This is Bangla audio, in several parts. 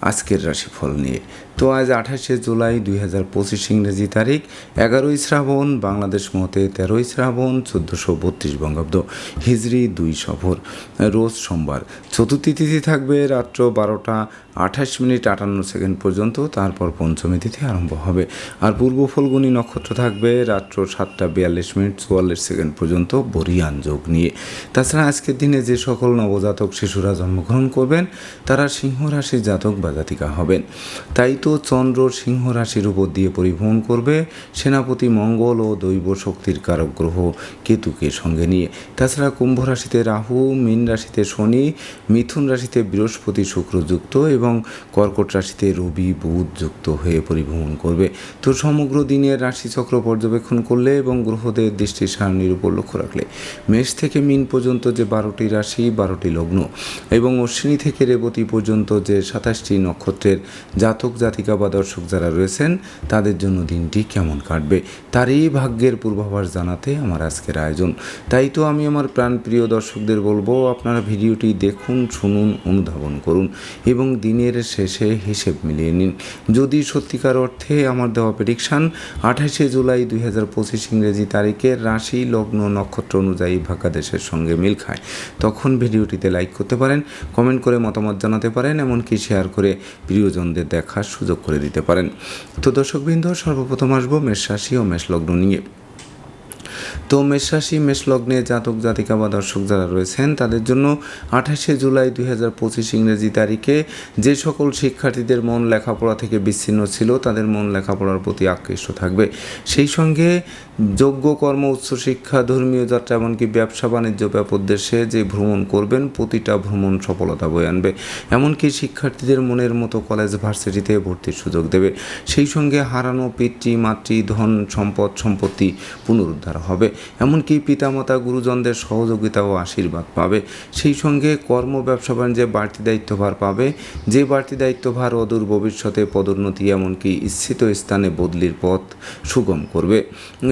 আজকের রাশিফল নিয়ে। তো আজ আঠাশে জুলাই দুই হাজার পঁচিশ ইংরেজি তারিখ, এগারোই শ্রাবণ, বাংলাদেশ মতে তেরোই শ্রাবণ, চোদ্দোশো বত্রিশ বঙ্গাব্দ, হিজড়ি দুই সফর। রোজ সোমবার চতুর্থী তিথি থাকবে, রাত্র বারোটা আঠাশ মিনিট আটান্ন সেকেন্ড পর্যন্ত, তারপর পঞ্চমী তিথি আরম্ভ হবে। আর পূর্ব ফলগুনি নক্ষত্র থাকবে, রাত্র সাতটা বিয়াল্লিশ মিনিট চুয়াল্লিশ সেকেন্ড পর্যন্ত বরিয়ান যোগ নিয়ে। তাছাড়া আজকের দিনে যে সকল নবজাতক শিশুরা জন্মগ্রহণ করবেন, তারা সিংহ রাশির জাতক বা হবেন। তাই তো চন্দ্র সিংহ রাশির উপর দিয়ে পরিভ্রমণ করবে। সেনাপতি মঙ্গল ও দৈব শক্তির কারক গ্রহ কেতুকে সঙ্গে নিয়ে। তাছাড়া কুম্ভ রাশিতে রাহু, মীন রাশিতে শনি, মিথুন রাশিতে বৃহস্পতি শুক্রযুক্ত এবং কর্কট রাশিতে রবি, বুধ যুক্ত হয়ে পরিভ্রমণ করবে। তো সমগ্র দিনের রাশিচক্র পর্যবেক্ষণ করলে এবং গ্রহদের দৃষ্টি সারণীর উপর লক্ষ্য রাখলে মেষ থেকে মিন পর্যন্ত যে বারোটি রাশি, বারোটি লগ্ন এবং অশ্বিনী থেকে রেবতী পর্যন্ত যে সাতাশটি নক্ষত্রের জাতক, জাতিকা বা দর্শক যারা রয়েছেন, তাদের জন্য দিনটি কেমন কাটবে? তারই ভাগ্যের পূর্বাভাস জানাতে আমার আজকের আয়োজন। তাই তো আমি আমার প্রাণপ্রিয় দর্শকদের বলব, আপনারা ভিডিওটি দেখুন, শুনুন, অনুধাবন করুন এবং দিনের শেষে হিসেব মিলিয়ে নিন। যদি সত্যিকার অর্থে আমার দেওয়া প্রেডিকশান আঠাশে জুলাই দুই হাজার পঁচিশ ইংরেজি তারিখের রাশি, লগ্ন, নক্ষত্র অনুযায়ী ভাগ্যাদেশের সঙ্গে মিল খায়। তখন ভিডিওটিতে লাইক করতে পারেন কমেন্ট করে মতামত জানাতে পারেন, এমনকি শেয়ার করে প্রিয়জনদের দেখার সুযোগ করে দিতে পারেন। তো দর্শকবৃন্দ, সর্বপ্রথম আসব মেষ রাশি ও মেষ লগ্ন নিয়ে। তো মেষরাশি, মেষলগ্নে জাতক, জাতিকা বা দর্শক যারা রয়েছেন, তাদের জন্য আঠাশে জুলাই দুই হাজার পঁচিশ ইংরেজি তারিখে যে সকল শিক্ষার্থীদের মন লেখাপড়া থেকে বিচ্ছিন্ন ছিল, তাদের মন লেখাপড়ার প্রতি আকৃষ্ট থাকবে। সেই সঙ্গে যোগ্য কর্ম উচ্চশিক্ষা ধর্মীয় যাত্রা, এমনকি ব্যবসা, বাণিজ্য ব্যাপোদ্দেশ্যে যে ভ্রমণ করবেন, প্রতিটা ভ্রমণ সফলতা বয়ে আনবে। এমনকি শিক্ষার্থীদের মনের মতো কলেজ, ভার্সিটিতে ভর্তির সুযোগ দেবে। সেই সঙ্গে হারানো পিতৃ, মাতৃ, ধন, সম্পদ, সম্পত্তি পুনরুদ্ধার হবে। এমনকি পিতামাতা গুরুজনদের সহযোগিতা ও আশীর্বাদ পাবে। সেই সঙ্গে কর্ম, ব্যবসা, বাণিজ্যে বাড়তি দায়িত্বভার পাবে। যে বাড়তি দায়িত্বভার অদূর ভবিষ্যতে পদোন্নতি এমনকি ইচ্ছিত স্থানে বদলির পথ সুগম করবে।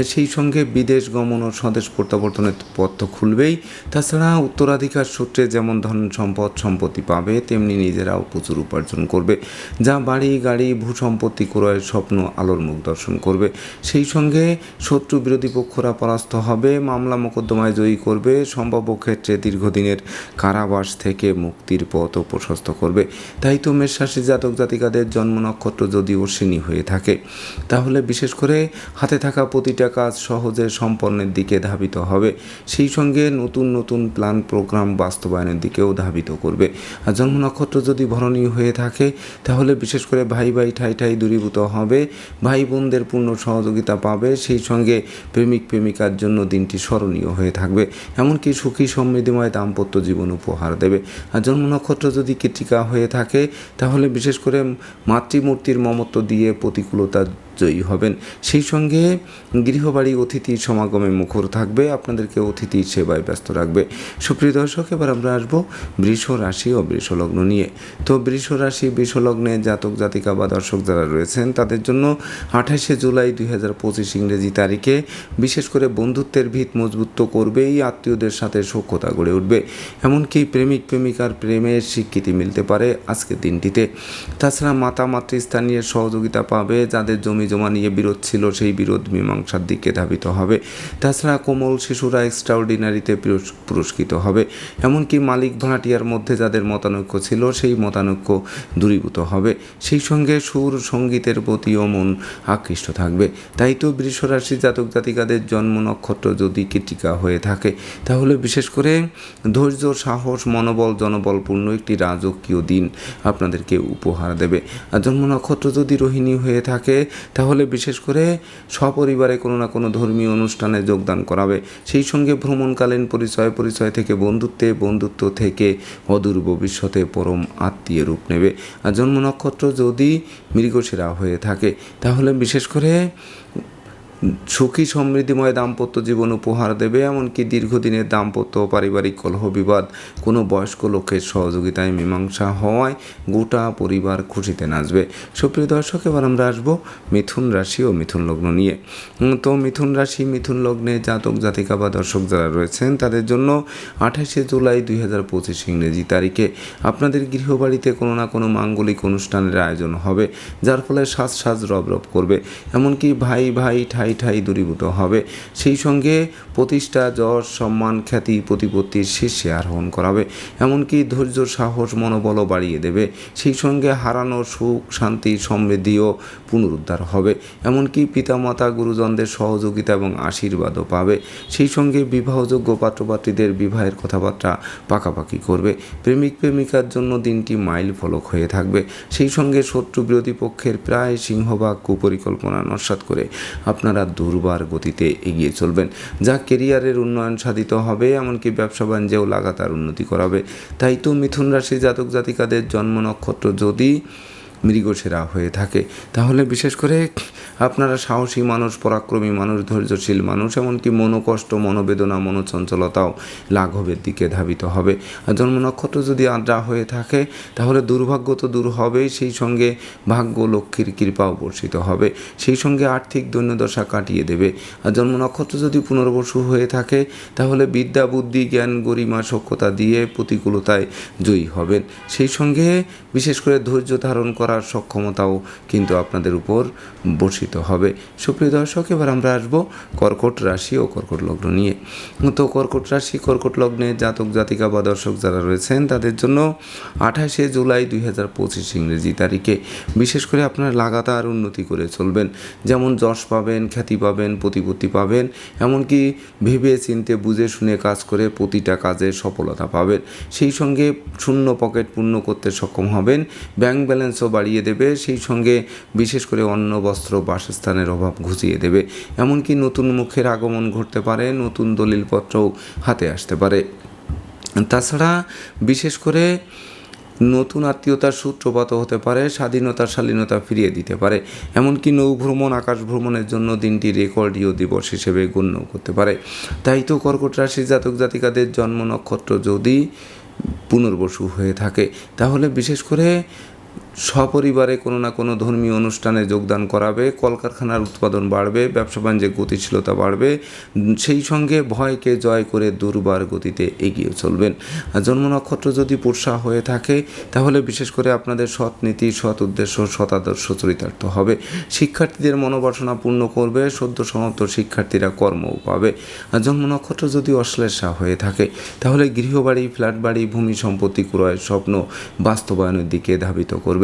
সেই সঙ্গে বিদেশ গমন ও স্বদেশ প্রত্যাবর্তনের পথ তো খুলবেই। তাছাড়া উত্তরাধিকার সূত্রে যেমন ধন সম্পদ, সম্পত্তি পাবে, তেমনি নিজেরাও প্রচুর উপার্জন করবে। যা বাড়ি, গাড়ি, ভূ সম্পত্তি ক্রয়ের স্বপ্ন আলোর মুখ দর্শন করবে। সেই সঙ্গে শত্রু বিরোধী পক্ষরা পরাস্ত হবে, মামলা মোকদ্দমায় জয়ী করবে, সম্ভাব্য ক্ষেত্রে দীর্ঘদিনের কারাবাস থেকে মুক্তির পথও প্রশস্ত করবে। তাই তো মেষরাশি জাতক জাতিকাদের জন্ম নক্ষত্র যদি অশ্বিনী হয়ে থাকে, তাহলে বিশেষ করে হাতে থাকা প্রতিটা কাজ সহজে সম্পন্নের দিকে ধাবিত হবে। সেই সঙ্গে নতুন নতুন প্ল্যান প্রোগ্রাম বাস্তবায়নের দিকেও ধাবিত করবে। আর জন্ম নক্ষত্র যদি ভরণী হয়ে থাকে, তাহলে বিশেষ করে ভাই ভাই ঠাই ঠাই দূরীভূত হবে, ভাই বোনদের পূর্ণ সহযোগিতা পাবে, সেই সঙ্গে প্রেমিক প্রেমিকার জন্য দিনটি স্মরণীয় হয়ে থাকবে। এমনকি সুখী সমৃদ্ধিময় দাম্পত্য জীবন উপহার দেবে। আর জন্ম নক্ষত্র যদি কৃতিকা হয়ে থাকে, তাহলে বিশেষ করে মাতৃমূর্তির মমত্ব দিয়ে প্রতিকূলতা জয়ী হবেন। সেই সঙ্গে গৃহবাড়ি অতিথির সমাগমে মুখর থাকবে, আপনাদেরকে অতিথির সেবায় ব্যস্ত রাখবে। সুপ্রিয় দর্শক, এবার আমরা আসব বৃষ রাশি ও বৃষ লগ্ন নিয়ে। তো বৃষ রাশি, বৃষ লগ্নে জাতক, জাতিকা বা দর্শক যারা রয়েছেন, তাদের জন্য আঠাশে জুলাই দুই হাজার পঁচিশ ইংরেজি তারিখে বিশেষ করে বন্ধুত্বের ভিত মজবুত তো করবেই, আত্মীয়দের সাথে সখ্যতা গড়ে উঠবে। এমনকি প্রেমিক, প্রেমিকার প্রেমের স্বীকৃতি মিলতে পারে আজকের দিনটিতে। তাছাড়া মাতা, মাতৃস্থানীয় সহযোগিতা পাবে, যাদের জমি জমি নিয়ে বিরোধ ছিল, সেই বিরোধ মীমাংসার দিকে ধাবিত হবে। তাছাড়া কোমল শিশুরা এক্সট্রাঅর্ডিনারিতে পুরস্কৃত হবে। এমনকি মালিক ভাড়াটিয়ার মধ্যে যাদের মতানৈক্য ছিল, সেই মতানৈক্য দূরীভূত হবে। সেই সঙ্গে সুর সঙ্গীতের প্রতিও মন আকৃষ্ট থাকবে। তাই তো বৃষরাশি জাতক জাতিকাদের জন্ম নক্ষত্র যদি কীটিকা হয়ে থাকে, তাহলে বিশেষ করে ধৈর্য, সাহস, মনোবল, জনবলপূর্ণ একটি রাজকীয় দিন আপনাদেরকে উপহার দেবে। আর জন্ম নক্ষত্র যদি রোহিণী হয়ে থাকে তাহলে বিশেষ করে সপরিবারে কোনো না কোনো ধর্মীয় অনুষ্ঠানে যোগদান করাবে। সেই সঙ্গে ভ্রমণকালীন পরিচয় পরিচয় থেকে বন্ধুত্বে, বন্ধুত্ব থেকে অদূর ভবিষ্যতে পরম আত্মীয় রূপ নেবে। আর জন্ম নক্ষত্র যদি মৃগশিরা হয়ে থাকে, তাহলে বিশেষ করে সুখী সমৃদ্ধিময় দাম্পত্য জীবন উপহার দেবে, এমনকি দীর্ঘদিনের দাম্পত্য পারিবারিক কলহ বিবাদ কোনো বয়স্ক লোকের সহযোগিতায় মীমাংসা হওয়ায় গোটা পরিবার খুশিতে নাচবে। সুপ্রিয় দর্শক, এবার আমরা আসব মিথুন রাশি ও মিথুন লগ্ন নিয়ে। তো মিথুন রাশি, মিথুন লগ্নে জাতক, জাতিকা বা দর্শক যারা রয়েছেন, তাদের জন্য আঠাশে জুলাই দুই হাজার পঁচিশ ইংরেজি তারিখে আপনাদের গৃহবাড়িতে কোনো না কোনো মাঙ্গলিক অনুষ্ঠানের আয়োজন হবে, যার ফলে সাজ সাজ রব রব করবে। এমনকি ভাই ভাই, ঠাই ঠাই দূরীভূত হবে। সেই সঙ্গে প্রতিষ্ঠা যশ সম্মান, খ্যাতি, প্রতিপত্তির শীর্ষে আরোহণ করাবে। এমনকি ধৈর্য, সাহস, মনোবলও বাড়িয়ে দেবে। সেই সঙ্গে হারানো সুখ, শান্তি, সমৃদ্ধিও পুনরুদ্ধার হবে। এমনকি পিতামাতা, গুরুজনদের সহযোগিতা এবং আশীর্বাদও পাবে। সেই সঙ্গে বিবাহযোগ্য পাত্রপাত্রীদের বিবাহের কথাবার্তা পাকাপাকি করবে। প্রেমিক, প্রেমিকার জন্য দিনটি মাইল ফলক হয়ে থাকবে। সেই সঙ্গে শত্রু বিরোধী পক্ষের প্রায় সিংহভাগ কুপরিকল্পনা নস্বাত করে আপনারা দুর্বার গতিতে এগিয়ে চলবেন, যা কেরিয়ারের উন্নয়ন সাধিত হবে, এমনকি ব্যবসা বাণিজ্যেও লাগাতার উন্নতি করাবে। তাই তো মিথুন রাশি জাতক জাতিকাদের জন্ম নক্ষত্র যদি মৃগসেরা হয়ে থাকে। তাহলে বিশেষ করে আপনারা সাহসী মানুষ, পরাক্রমী মানুষ, ধৈর্যশীল মানুষ, এমনকি মনোকষ্ট, মনোবেদনা, মনোচঞ্চলতাও লাঘবের দিকে ধাবিত হবে। আর জন্ম নক্ষত্র যদি আদ্রা হয়ে থাকে, তাহলে দুর্ভাগ্য তো দূর হবেই, সেই সঙ্গে ভাগ্য, লক্ষ্মীর কৃপাও বর্ষিত হবে। সেই সঙ্গে আর্থিক দৈন্যদশা কাটিয়ে দেবে। আর জন্ম নক্ষত্র যদি পুনর্বসু হয়ে থাকে, তাহলে বিদ্যা, বুদ্ধি, জ্ঞান, গরিমা সক্ষতা দিয়ে প্রতিকূলতায় জয়ী হবেন। সেই সঙ্গে বিশেষ করে ধৈর্য ধারণ করার সক্ষমতাও কিন্তু আপনাদের উপর বর্ষিত হবে। সুপ্রিয় দর্শক, এবার আমরা আসব কর্কট রাশি ও কর্কট লগ্ন নিয়ে। তো কর্কট রাশি, কর্কট লগ্নে জাতক, জাতিকা বা দর্শক যারা রয়েছেন, তাদের জন্য আঠাশে জুলাই দুই হাজার পঁচিশ ইংরেজি তারিখে বিশেষ করে আপনারা লাগাতার উন্নতি করে চলবেন। যেমন যশ পাবেন, খ্যাতি পাবেন, প্রতিপত্তি পাবেন, এমনকি ভেবে চিনতে, বুঝে শুনে কাজ করে প্রতিটা কাজে সফলতা পাবেন। সেই সঙ্গে শূন্য পকেট পূর্ণ করতে সক্ষম হবেন। ব্যাংক ব্যালেন্সও বাড়িয়ে দেবে, সেই সঙ্গে বিশেষ করে অন্ন, বস্ত্র, বাসস্থানের অভাব ঘুচিয়ে দেবে। এমনকি নতুন মুখের আগমন ঘটতে পারে, নতুন দলিলপত্রও হাতে আসতে পারে। তাছাড়া বিশেষ করে নতুন আত্মীয়তার সূত্রপাত হতে পারে, স্বাধীনতা, শালীনতা ফিরিয়ে দিতে পারে। এমনকি নৌভ্রমণ আকাশ ভ্রমণের জন্য দিনটি রেকর্ডীয় দিবস হিসেবে গণ্য করতে পারে। তাই তো কর্কট রাশির জাতক জাতিকাদের জন্ম নক্ষত্র যদি পুনর্বসু হয়ে থাকে, তাহলে বিশেষ করে সপরিবারে কোনো না কোনো ধর্মীয় অনুষ্ঠানে যোগদান করাবে, কলকারখানার উৎপাদন বাড়বে, ব্যবসা বাণিজ্যের গতিশীলতা বাড়বে, সেই সঙ্গে ভয়কে জয় করে দুর্বার গতিতে এগিয়ে চলবেন। আর জন্ম নক্ষত্র যদি পুরসা হয়ে থাকে, তাহলে বিশেষ করে আপনাদের সৎ নীতি, সৎ উদ্দেশ্য, সৎ আদর্শ চরিতার্থ হবে। শিক্ষার্থীদের মনোবাসনা পূর্ণ করবে, সদ্য সমাপ্ত শিক্ষার্থীরা কর্মও পাবে। আর জন্ম নক্ষত্র যদি অশ্লেষা হয়ে থাকে, তাহলে গৃহবাড়ি ফ্ল্যাট বাড়ি ভূমি সম্পত্তি ক্রয়ের স্বপ্ন বাস্তবায়নের দিকে ধাবিত করবে।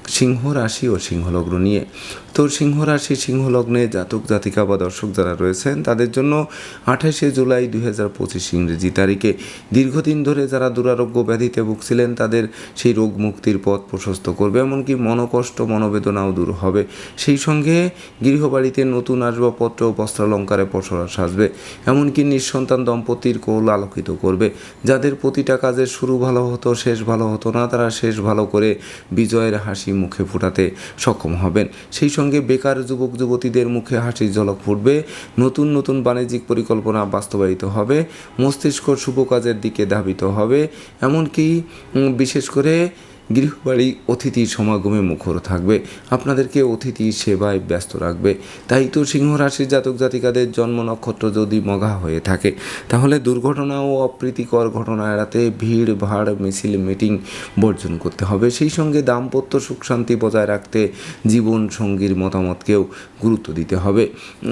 সিংহ রাশি ও সিংহলগ্ন নিয়ে। তো সিংহ রাশি সিংহলগ্নে জাতক, জাতিকা বা দর্শক যারা রয়েছেন, তাদের জন্য আঠাশে জুলাই দুই হাজার পঁচিশ ইংরেজি তারিখে। দীর্ঘদিন ধরে যারা দুরারোগ্য ব্যাধিতে ভুগছিলেন, তাদের সেই রোগ মুক্তির পথ প্রশস্ত করবে, এমনকি মনোকষ্ট, মনোবেদনাও দূর হবে। সেই সঙ্গে গৃহবাড়িতে নতুন আসবাবপত্র ও বস্ত্রালঙ্কারে পসরা সাজবে, এমনকি নিঃসন্তান দম্পতির কোল আলোকিত করবে। যাদের প্রতিটা কাজের শুরু ভালো হতো, শেষ ভালো হতো না, তারা শেষ ভালো করে বিজয়ের হাসি মুখে ফোটাতে সক্ষম হবেন। সেই সঙ্গে বেকার যুবক, যুবতীদের মুখে হাসির ঝলক ফুটবে। নতুন নতুন বাণিজ্যিক পরিকল্পনা বাস্তবায়িত হবে। মস্তিষ্ক শুভ কাজের দিকে ধাবিত হবে। এমনকি বিশেষ করে গৃহবাড়ি অতিথি সমাগমে মুখর থাকবে, আপনাদেরকে অতিথি সেবায় ব্যস্ত রাখবে। তাই তো সিংহ রাশির জাতক জাতিকাদের জন্ম নক্ষত্র যদি মগা হয়ে থাকে, তাহলে দুর্ঘটনা ও অপ্রীতিকর ঘটনা এড়াতে ভিড়, ভাড়, মিছিল, মিটিং বর্জন করতে হবে। সেই সঙ্গে দাম্পত্য সুখ শান্তি বজায় রাখতে জীবন সঙ্গীর মতামতকেও গুরুত্ব দিতে হবে।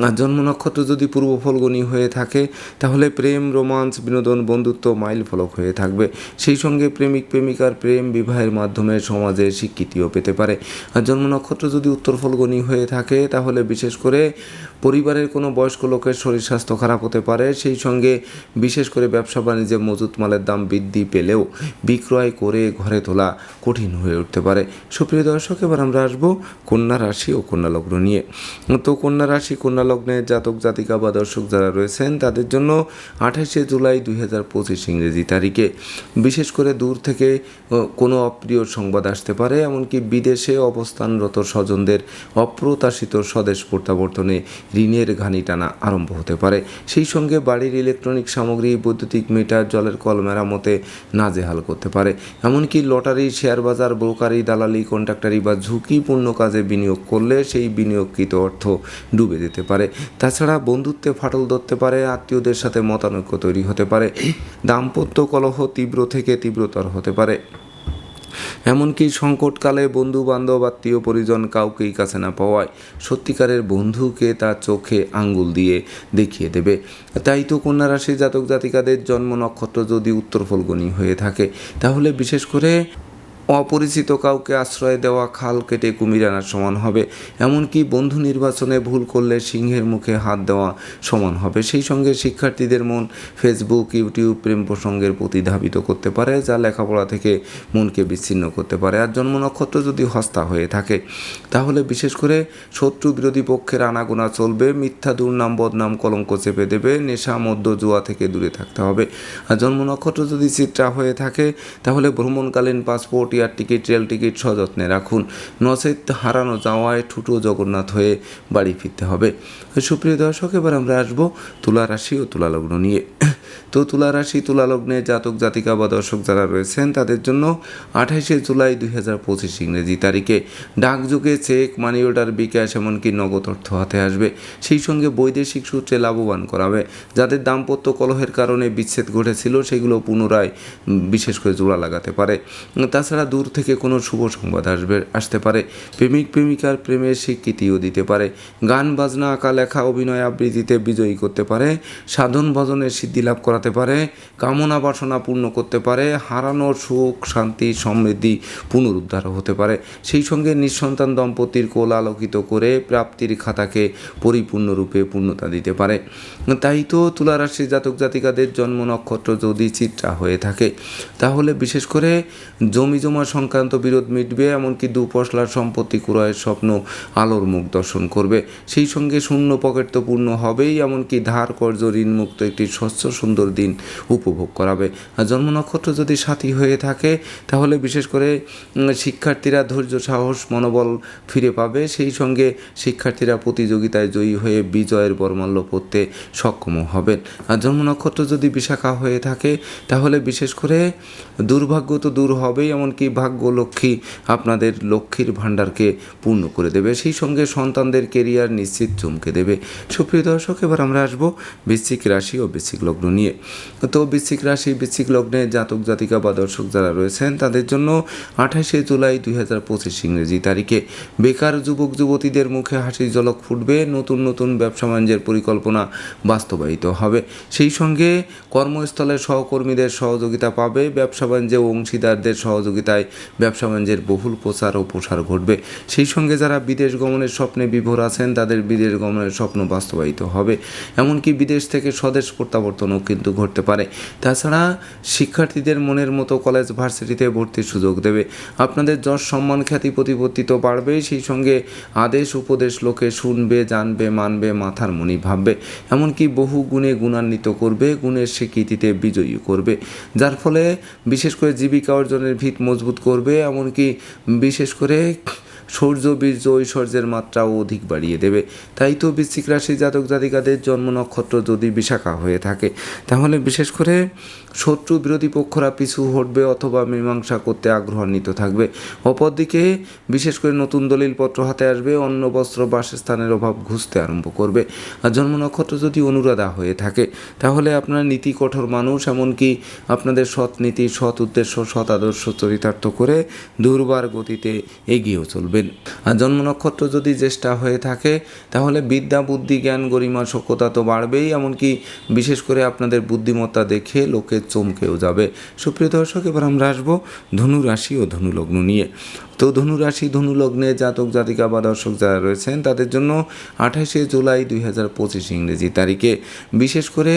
আর জন্ম নক্ষত্র যদি পূর্ব ফলগণী হয়ে থাকে, তাহলে প্রেম, রোমান্স, বিনোদন, বন্ধুত্ব মাইল ফলক হয়ে থাকবে। সেই সঙ্গে প্রেমিক, প্রেমিকার প্রেম, বিবাহের মাধ্যমে সমাজে স্বীকৃতিও পেতে পারে। আর জন্ম নক্ষত্র যদি উত্তর ফলগণী হয়ে থাকে, তাহলে বিশেষ করে পরিবারের কোনো বয়স্ক লোকের শরীর স্বাস্থ্য খারাপ হতে পারে। সেই সঙ্গে বিশেষ করে ব্যবসা বাণিজ্যে মজুত মালের দাম বৃদ্ধি পেলেও বিক্রয় করে ঘরে তোলা কঠিন হয়ে উঠতে পারে। সুপ্রিয় দর্শক, এবার আমরা আসব কন্যা রাশি ও কন্যা লগ্ন নিয়ে। তো কন্যা রাশি, কন্যা লগ্নের জাতক, জাতিকা বা দর্শক যারা রয়েছেন, তাদের জন্য আঠাশে জুলাই দুই হাজার পঁচিশ ইংরেজি তারিখে। বিশেষ করে দূর থেকে কোনো অপ্রিয় আত্মীয়র সংবাদ আসতে পারে, এমনকি বিদেশে অবস্থানরত স্বজনদের অপ্রত্যাশিত স্বদেশ প্রত্যাবর্তনে ঋণের ঘানি টানা আরম্ভ হতে পারে। সেই সঙ্গে বাড়ির ইলেকট্রনিক সামগ্রী, বৈদ্যুতিক মিটার, জলের কল মেরামতে নাজেহাল করতে পারে। এমনকি লটারি, শেয়ার বাজার, ব্রোকারি, দালালি, কন্ট্রাক্টারি বা ঝুঁকিপূর্ণ কাজে বিনিয়োগ করলে সেই বিনিয়োগকৃত অর্থ ডুবে যেতে পারে। তাছাড়া বন্ধুত্বে ফাটল ধরতে পারে, আত্মীয়দের সাথে মতানৈক্য তৈরি হতে পারে। দাম্পত্য কলহ তীব্র থেকে তীব্রতর হতে পারে। এমনকি সংকটকালে বন্ধু বান্ধব আত্মীয় পরিজন কাউকেই কাছে না পাওয়ায় সত্যিকারের বন্ধুকে তার চোখে আঙ্গুল দিয়ে দেখিয়ে দেবে। তাই তো কন্যা রাশি জাতক জাতিকাদের জন্ম নক্ষত্র যদি উত্তর ফলগুনি হয়ে থাকে, তাহলে বিশেষ করে অপরিচিত কাউকে আশ্রয় দেওয়া খাল কেটে কুমির আনার সমান হবে। এমনকি বন্ধু নির্বাচনে ভুল করলে সিংহের মুখে হাত দেওয়া সমান হবে। সেই সঙ্গে শিক্ষার্থীদের মন ফেসবুক ইউটিউব প্রেম প্রসঙ্গের প্রতি ধাবিত করতে পারে, যা লেখাপড়া থেকে মনকে বিচ্ছিন্ন করতে পারে। আর জন্ম নক্ষত্র যদি হস্তা হয়ে থাকে, তাহলে বিশেষ করে শত্রু বিরোধী পক্ষের আনাগোনা চলবে। মিথ্যা, দুর্নাম, বদনাম, কলঙ্ক চেপে দেবে। নেশা, মদ্য, জুয়া থেকে দূরে থাকতে হবে। আর জন্ম নক্ষত্র যদি চিত্রা হয়ে থাকে, তাহলে ভ্রমণকালীন passport air ticket, rail ticket সযত্নে রাখুন। নচেত হারানো যাওয়ায় ঠুটো জগন্নাথ হয়ে বাড়ি ফিরতে হবে। সুপ্রিয় দর্শক, এবার আমরা আসব তুলা রাশি ও তুলা লগ্ন নিয়ে। তো তুলা রাশি, তুলা লগ্নে জাতক, জাতিকা বা দর্শক যারা রয়েছেন, তাদের জন্য আঠাশে জুলাই দুই হাজার পঁচিশ ইংরেজি তারিখে। ডাকযোগে চেক, মানি অর্ডার বিকাশ এমনকি নগদ অর্থ হাতে আসবে। সেই সঙ্গে বৈদেশিক সূত্রে লাভবান করাবে। যাদের দাম্পত্য কলহের কারণে বিচ্ছেদ ঘটেছিল, সেগুলো পুনরায় বিশেষ করে জোড়া লাগাতে পারে। তাছাড়া দূর থেকে কোনো শুভ সংবাদ আসবে, আসতে পারে। প্রেমিক, প্রেমিকার প্রেমের স্বীকৃতিও দিতে পারে। গান, বাজনা, আঁকা, লেখা, অভিনয় আবৃত্তিতে বিজয়ী করতে পারে। সাধন ভজনের সিদ্ধি লাভ করাতে পারে। কামনা, বাসনা পূর্ণ করতে পারে। হারানো সুখ, শান্তি, সমৃদ্ধি পুনরুদ্ধার হতে পারে। সেই সঙ্গে নিঃসন্তান দম্পতির কোল আলোকিত করে প্রাপ্তির খাতাকে পরিপূর্ণরূপে পূর্ণতা দিতে পারে। তাই তো তুলারাশি জাতক জাতিকাদের জন্ম নক্ষত্র যদি চিত্রা হয়ে থাকে, তাহলে বিশেষ করে জমি জমা সংক্রান্ত বিরোধ মিটবে, এমনকি দুপশলার সম্পত্তি ক্রয়ের স্বপ্ন আলোর মুখ দর্শন করবে। সেই সঙ্গে শূন্য পকেট তো পূর্ণ হবেই, এমনকি ধার কর্য ঋণমুক্ত একটি স্বচ্ছ সুন্দর দিন উপভোগ করাবে। আর জন্ম নক্ষত্র যদি সাথী হয়ে থাকে, তাহলে বিশেষ করে শিক্ষার্থীরা ধৈর্য, সাহস, মনোবল ফিরে পাবে। সেই সঙ্গে শিক্ষার্থীরা প্রতিযোগিতায় জয়ী হয়ে বিজয়ের বর্মাল্য পড়তে সক্ষম হবেন। আর জন্ম নক্ষত্র যদি বিশাখা হয়ে থাকে, তাহলে বিশেষ করে দুর্ভাগ্য তো দূর হবেই, এমনকি ভাগ্য লক্ষ্মী আপনাদের লক্ষ্মীর ভাণ্ডারকে পূর্ণ করে দেবে? সেই সঙ্গে সন্তানদের কেরিয়ার নিশ্চিত চমকে দেবে। সুপ্রিয় দর্শক, এবার আমরা আসব বৃশ্চিক রাশি ও বৃশ্চিক লগ্ন নিয়ে। তো বৃশ্চিক রাশি, বৃশ্চিক লগ্নে জাতক, জাতিকা বা দর্শক যারা রয়েছেন, তাদের জন্য আঠাশে জুলাই দুই হাজার পঁচিশ ইংরেজি তারিখে বেকার যুবক, যুবতীদের মুখে হাসির ঝলক ফুটবে, নতুন নতুন ব্যবসা বাণিজ্যের পরিকল্পনা বাস্তবায়িত হবে। সেই সঙ্গে কর্মস্থলে সহকর্মীদের সহযোগিতা পাবে, ব্যবসা বাণিজ্যে অংশীদারদের সহযোগিতায় ব্যবসা বাণিজ্যের বহুল প্রচার ও প্রসার ঘটবে। সেই সঙ্গে যারা বিদেশ গমনের স্বপ্নে বিভোর আছেন, তাদের বিদেশ গমনের স্বপ্ন বাস্তবায়িত হবে। এমনকি বিদেশ থেকে স্বদেশ প্রত্যাবর্তনও কিন্তু ঘটতে পারে। তাছাড়া শিক্ষার্থীদের মনের মতো কলেজ ভার্সিটিতে ভর্তির সুযোগ দেবে। আপনাদের যশ সম্মান খ্যাতি প্রতিপত্তি তো বাড়বে, সেই সঙ্গে আদেশ উপদেশ লোকে শুনবে, জানবে, মানবে, মাথার মনি ভাববে। এমনকি বহু গুণে গুণান্বিত করবে, গুণের স্বীকৃতিতে বিজয়ী করবে। যার ফলে বিশেষ করে জীবিকা অর্জনের ভিত মজবুত করবে এমনকি বিশেষ করে সৌর্য, বীর্য, ঐশ্বর্যের মাত্রাও অধিক বাড়িয়ে দেবে। তাই তো বৃশ্চিক রাশি জাতক জাতিকাদের জন্ম নক্ষত্র যদি বিশাখা হয়ে থাকে, তাহলে বিশেষ করে শত্রু বিরোধী পক্ষরা পিছু হটবে অথবা মীমাংসা করতে আগ্রহান্বিত থাকবে। অপরদিকে বিশেষ করে নতুন দলিলপত্র হাতে আসবে অন্য বস্ত্র, বাসস্থানের অভাব ঘুষতে আরম্ভ করবে। আর জন্ম নক্ষত্র যদি অনুরাধা হয়ে থাকে, তাহলে আপনার নীতি কঠোর মানুষ, এমনকি আপনাদের সৎ নীতি, সৎ উদ্দেশ্য, সৎ আদর্শ চরিতার্থ করে দুর্বার গতিতে এগিয়েও চলবেন আর জন্ম নক্ষত্র যদি জ্যেষ্ঠা হয়ে থাকে, তাহলে বিদ্যা, বুদ্ধি, জ্ঞান, গরিমা সক্ষতা তো বাড়বেই, এমনকি বিশেষ করে আপনাদের বুদ্ধিমত্তা দেখে লোকে চমকেও যাবে। সুপ্রিয় দর্শক, এবার আমরা আসব ধনু রাশি ও ধনুলগ্ন নিয়ে। তো ধনুরাশি ধনু লগ্নে জাতক, জাতিকা বা দর্শক যারা রয়েছেন, তাদের জন্য আঠাশে জুলাই দুই হাজার পঁচিশ ইংরেজি তারিখে। বিশেষ করে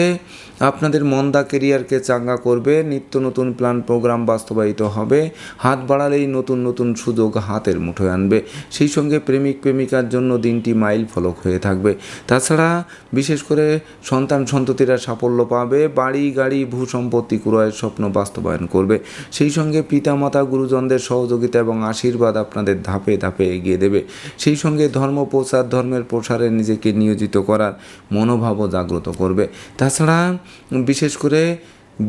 আপনাদের মন্দা কেরিয়ারকে চাঙ্গা করবে, নিত্য নতুন প্ল্যান প্রোগ্রাম বাস্তবায়িত হবে, হাত বাড়ালেই নতুন নতুন সুযোগ হাতের মুঠোয় আনবে। সেই সঙ্গে প্রেমিক, প্রেমিকার জন্য দিনটি মাইল ফলক হয়ে থাকবে। তাছাড়া বিশেষ করে সন্তান, সন্ততিরা সাফল্য পাবে, বাড়ি, গাড়ি, ভূ সম্পত্তি ক্রয়ের স্বপ্ন বাস্তবায়ন করবে। সেই সঙ্গে পিতামাতা, গুরুজনদের সহযোগিতা এবং আশীর্বাদ আপনাদের ধাপে ধাপে এগিয়ে দেবে। সেই সঙ্গে ধর্ম প্রচার ধর্মের প্রসারে নিজেকে নিয়োজিত করার মনোভাবও জাগ্রত করবে। তাছাড়া বিশেষ করে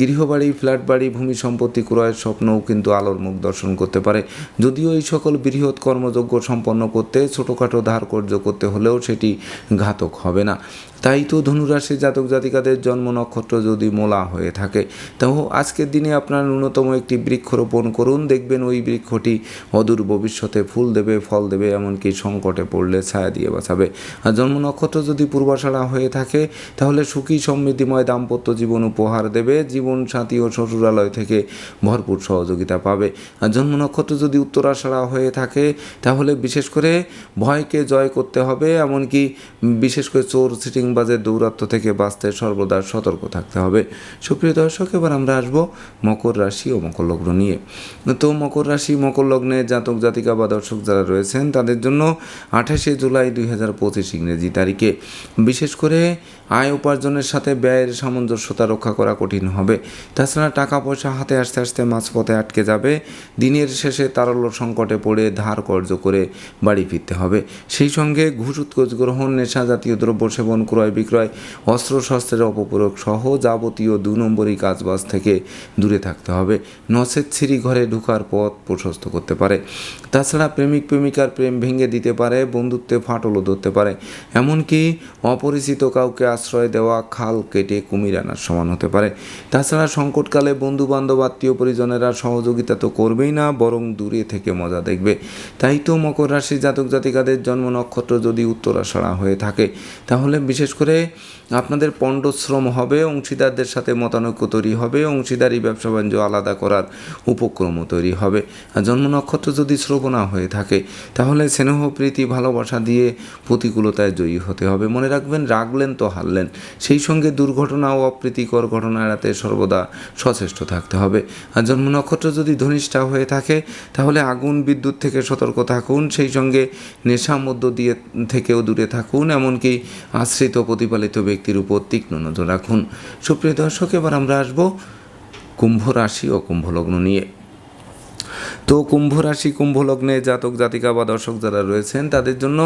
গৃহবাড়ি ফ্ল্যাট বাড়ি ভূমি সম্পত্তি ক্রয়ের স্বপ্নও কিন্তু আলোর মুখ দর্শন করতে পারে। যদিও এই সকল বৃহৎ কর্মযোগ্য সম্পন্ন করতে ছোটোখাটো ধার করতে হলেও সেটি ঘাতক হবে না। তাই তো ধনুরাশির জাতক জাতিকাদের জন্ম নক্ষত্র যদি মোলা হয়ে থাকে তাও আজকের দিনে আপনার ন্যূনতম একটি বৃক্ষরোপণ করুন। দেখবেন ওই বৃক্ষটি অদূর ভবিষ্যতে ফুল দেবে, ফল দেবে, এমনকি সংকটে পড়লে ছায়া দিয়ে বাঁচাবে। আর জন্ম নক্ষত্র যদি পূর্বাশাড়া হয়ে থাকে, তাহলে সুখী সমৃদ্ধিময় দাম্পত্য জীবন উপহার দেবে, জীবন সাথী ও শ্বশুরালয় থেকে ভরপুর সহযোগিতা পাবে। আর জন্ম নক্ষত্র যদি উত্তরাষাড়া হয়ে থাকে, তাহলে বিশেষ করে ভয়কে জয় করতে হবে, এমনকি বিশেষ করে চোর সিটিংবাজের দৌরাত্ম থেকে বাঁচতে সর্বদা সতর্ক থাকতে হবে। সুপ্রিয় দর্শক, এবার আমরা আসব মকর রাশি ও মকর লগ্ন নিয়ে। তো মকর রাশি, মকর লগ্নে জাতক, জাতিকা বা দর্শক যারা রয়েছেন, তাদের জন্য আঠাশে জুলাই দুই হাজার পঁচিশ ইংরেজি তারিখে। বিশেষ করে আয় উপার্জনের সাথে ব্যয়ের সামঞ্জস্যতা রক্ষা করা কঠিন হবে। তাছাড়া টাকা পয়সা হাতে আসতে আসতে মাঝপথে আটকে যাবে। দিনের শেষে তারল্য সংকটে পড়ে ধার কর্য করে বাড়ি ফিরতে হবে। সেই সঙ্গে ঘুষ, উৎকোচ গ্রহণ, নেশা জাতীয় দ্রব্য সেবন, ক্রয় বিক্রয়, অস্ত্র, শস্ত্রের অপপ্রয়োগ সহ যাবতীয় দু নম্বরই কাজবাজ থেকে দূরে থাকতে হবে। নসেদ ছিরি ঘরে ঢুকার পথ প্রশস্ত করতে পারে। তাছাড়া প্রেমিক, প্রেমিকার প্রেম ভেঙে দিতে পারে, বন্ধুত্বে ফাটলও ধরতে পারে। এমনকি অপরিচিত কাউকে আশ্রয় দেওয়া খাল কেটে কুমির আনার সমান হতে পারে। তাছাড়া সংকটকালে বন্ধু বান্ধব আত্মীয় পরিজনেরা সহযোগিতা তো করবেই না, বরং দূরে থেকে মজা দেখবে। তাই তো মকর রাশি জাতক জাতিকাদের জন্ম নক্ষত্র যদি উত্তরাষাড়া হয়ে থাকে, তাহলে বিশেষ করে আপনাদের পণ্ডশ্রম হবে, অংশীদারদের সাথে মতানৈক্য তৈরি হবে, অংশীদারি, ব্যবসা বাণিজ্য আলাদা করার উপক্রমও তৈরি হবে। আর জন্ম নক্ষত্র যদি শ্রবণা হয়ে থাকে, তাহলে স্নেহ, প্রীতি, ভালোবাসা দিয়ে প্রতিকূলতায় জয়ী হতে হবে। মনে রাখবেন, রাগলেন তো হারলেন। সেই সঙ্গে দুর্ঘটনা ও অপ্রীতিকর ঘটনা এড়াতে সর্বদা সচেষ্ট থাকতে হবে। আর জন্ম নক্ষত্র যদি ধনিষ্ঠা হয়ে থাকে, তাহলে আগুন, বিদ্যুৎ থেকে সতর্ক থাকুন। সেই সঙ্গে নেশা মধ্য দিয়ে থেকেও দূরে থাকুন। এমনকি আশ্রিত প্রতিপালিত ব্যক্তির উপর তীক্ষ্ণ নজর রাখুন। সুপ্রিয় দর্শক, এবার আমরা আসব কুম্ভ রাশি ও কুম্ভ লগ্ন নিয়ে। তো কুম্ভ রাশি, কুম্ভ লগ্নে জাতক, জাতিকা বা দর্শক যারা রয়েছেন, তাদের জন্য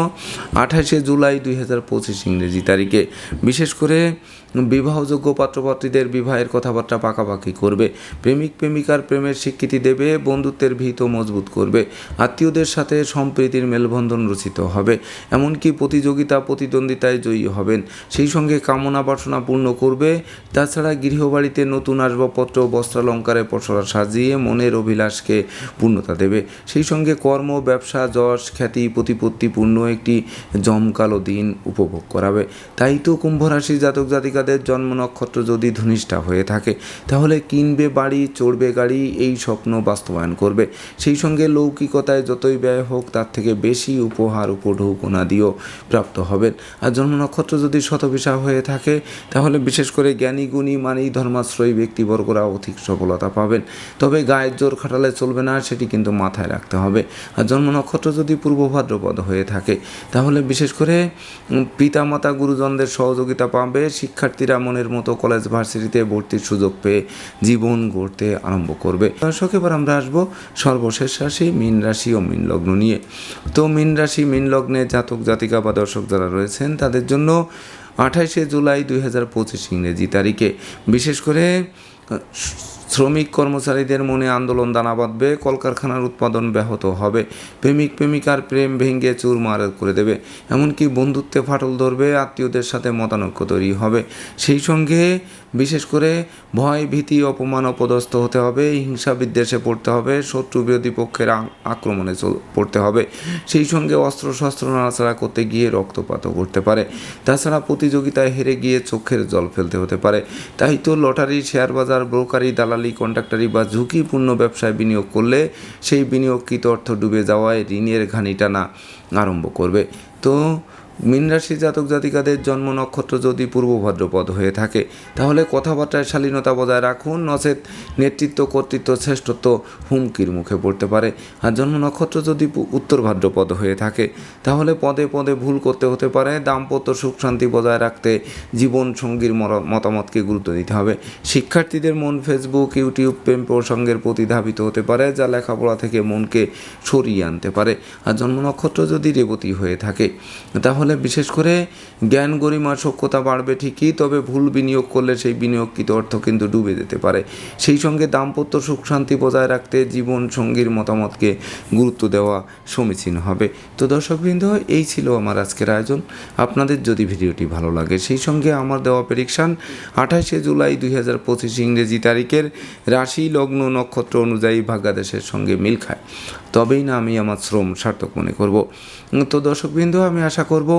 আঠাশে জুলাই দুই হাজার পঁচিশ ইংরেজি তারিখে। বিশেষ করে বিবাহযোগ্য পাত্রপাত্রীদের বিবাহের কথাবার্তা পাকাপাকি করবে। প্রেমিক প্রেমিকার প্রেমের স্বীকৃতি দেবে, বন্ধুত্বের ভিত মজবুত করবে। আত্মীয়দের সাথে সম্প্রীতির মেলবন্ধন রচিত হবে। এমনকি প্রতিযোগিতা, প্রতিদ্বন্দ্বিতায় জয়ী হবেন। সেই সঙ্গে কামনা বাসনা পূর্ণ করবে। তাছাড়া গৃহবাড়িতে নতুন আসবাবপত্র, বস্ত্রালঙ্কারে পসরা সাজিয়ে মনের অভিলাষকে পূর্ণতা দেবে। সেই সঙ্গে কর্ম, ব্যবসা, যশ, খ্যাতি প্রতিপত্তিপূর্ণ একটি জমকালো দিন উপভোগ করাবে। তাই তো কুম্ভ রাশি জাতক জাতিকাদের জন্ম নক্ষত্র যদি ধনিষ্ঠা হয়ে থাকে, তাহলে কিনবে বাড়ি, চড়বে গাড়ি, এই স্বপ্ন বাস্তবায়ন করবে। সেই সঙ্গে লৌকিকতায় যতই ব্যয় হোক, তার থেকে বেশি উপহার উপঢৌকনা দিয়েও প্রাপ্ত হবেন। আর জন্ম নক্ষত্র যদি শতবিশা হয়ে থাকে, তাহলে বিশেষ করে জ্ঞানী, গুণী, মানি, ধর্মাশ্রয়ী ব্যক্তিবর্গরা অধিক সফলতা পাবেন। তবে গায়ের জোর খাটালে চলবে না, সেটি কিন্তু মাথায় রাখতে হবে। আর জন্ম নক্ষত্র যদি পূর্ব ভাদ্রপদ হয়ে থাকে, তাহলে বিশেষ করে পিতামাতা গুরুজনদের সহযোগিতা পাবে শিক্ষার্থীরা মনের মতো কলেজ ভার্সিটিতে ভর্তির সুযোগ পেয়ে জীবন গড়তে আরম্ভ করবে। দর্শক, এবার আমরা আসব সর্বশেষ রাশি, মীন রাশি ও মীন লগ্ন নিয়ে। তো মীন রাশি, মীন লগ্নে জাতক, জাতিকা বা দর্শক যারা রয়েছেন, তাদের জন্য আঠাইশে জুলাই দুই হাজার পঁচিশ ইংরেজি তারিখে। বিশেষ করে শ্রমিক কর্মচারীদের মনে আন্দোলন দানা বাঁধবে, কলকারখানার উৎপাদন ব্যাহত হবে। প্রেমিক প্রেমিকার প্রেম ভেঙে চুরমার করে দেবে। এমনকি বন্ধুত্বে ফাটল ধরবে, আত্মীয়দের সাথে মতানৈক্য তৈরি হবে। সেই সঙ্গে বিশেষ করে ভয়, ভীতি, অপমান, অপদস্থ হতে হবে, হিংসা বিদ্বেষে পড়তে হবে, শত্রু বিরোধী পক্ষের আক্রমণে পড়তে হবে। সেই সঙ্গে অস্ত্র শস্ত্র নাড়াচাড়া করতে গিয়ে রক্তপাতও করতে পারে। তাছাড়া প্রতিযোগিতায় হেরে গিয়ে চোখের জল ফেলতে হতে পারে। তাই তো লটারি শেয়ার বাজার ব্রোকারি, দালালি ঠিকাদারি কন্ট্রাক্টারি বা ঝুঁকিপূর্ণ ব্যবসায় বিনিয়োগ করলে সেই বিনিয়োগকৃত অর্থ ডুবে যাওয়ায় ঋণের ঘানি টানা আরম্ভ করবে। তো মীন রাশি জাতক জাতিকাদের জন্ম নক্ষত্র যদি পূর্ব ভাদ্রপদ হয়ে থাকে, তাহলে কথাবার্তায় শালীনতা বজায় রাখুন। নচেত নেতৃত্ব, কর্তৃত্ব, শ্রেষ্ঠত্ব হুমকির মুখে পড়তে পারে। আর জন্ম নক্ষত্র যদি উত্তর ভাদ্রপদ হয়ে থাকে, তাহলে পদে পদে ভুল করতে হতে পারে। দাম্পত্য সুখ শান্তি বজায় রাখতে জীবন সঙ্গীর মতামতকে গুরুত্ব দিতে হবে। শিক্ষার্থীদের মন ফেসবুক ইউটিউব প্রেম প্রসঙ্গের প্রতি ধাবিত হতে পারে, যা লেখাপড়া থেকে মনকে সরিয়ে আনতে পারে। আর জন্ম নক্ষত্র যদি রেবতী হয়ে থাকে, তাহলে বিশেষ করে জ্ঞান গরিমা সক্ষতা বাড়বে ঠিকই, তবে ভুল বিনিয়োগ করলে সেই বিনিয়োগকৃত অর্থ কিন্তু ডুবে যেতে পারে। সেই সঙ্গে দাম্পত্য সুখ শান্তি বজায় রাখতে জীবন সঙ্গীর মতামতকে গুরুত্ব দেওয়া সমীচীন হবে। তো দর্শকবৃন্দ, এই ছিল আমার আজকের আয়োজন। আপনাদের যদি ভিডিওটি ভালো লাগে, সেই সঙ্গে আমার দেওয়া প্রেডিকশান আঠাশে জুলাই দুই হাজার পঁচিশ ইংরেজি তারিখের রাশি লগ্ন নক্ষত্র অনুযায়ী ভাগ্যাদেশের সঙ্গে মিল খায়। তবেই না আমি আমার শ্রম সার্থক মনে করব। তো দর্শকবৃন্দ, আমি আশা করব